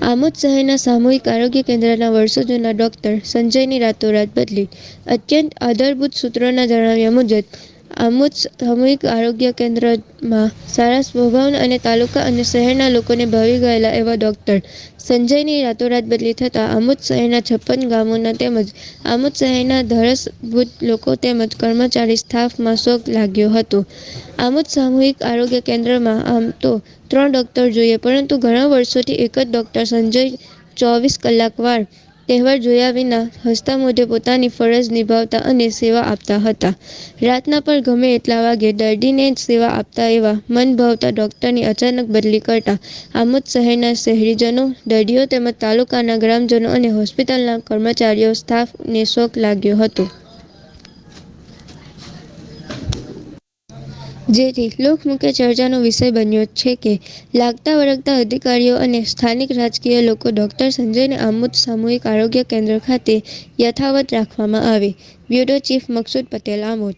આમોદ શહેરના સામૂહિક આરોગ્ય કેન્દ્રના વર્ષો જૂના ડોક્ટર સંજયની રાતોરાત બદલી. અત્યંત આધારભૂત સૂત્રોના જણાવ્યા મુજબ આમોદ સામૂહિક આરોગ્ય કેન્દ્રમાં સારા સ્વભાવના અને તાલુકા અને શહેરના લોકોને ભાવી ગયેલા એવા ડોક્ટર સંજયની રાતોરાત બદલી થતાં આમોદ શહેરના છપ્પન ગામોના તેમજ આમોદ શહેરના ધરસભૂત લોકો તેમજ કર્મચારી સ્ટાફમાં શોક લાગ્યો હતો. આમોદ સામૂહિક આરોગ્ય કેન્દ્રમાં આમ તો ત્રણ ડોક્ટર જોઈએ, પરંતુ ઘણા વર્ષોથી એક જ ડોક્ટર સંજય ચોવીસ કલાક વાર તહેવાર જોયા વિના હસતા મોઢે પોતાની ફરજ નિભાવતા અને સેવા આપતા હતા. રાતના પણ ગમે એટલા વાગે દર્દીને જ સેવા આપતા એવા મન ભાવતા ડૉક્ટરની અચાનક બદલી કરતા આમોદ શહેરના શહેરીજનો, દર્દીઓ તેમજ તાલુકાના ગ્રામજનો અને હોસ્પિટલના કર્મચારીઓ, સ્ટાફને શોક લાગ્યો હતો. જેથી લોકમુખ્ય ચર્ચાનો વિષય બન્યો છે કે લાગતા વળગતા અધિકારીઓ અને સ્થાનિક રાજકીય લોકો ડોક્ટર સંજયને આમોદ સામૂહિક આરોગ્ય કેન્દ્ર ખાતે યથાવત રાખવામાં આવે. Bureau chief Maqsood Patel Amod.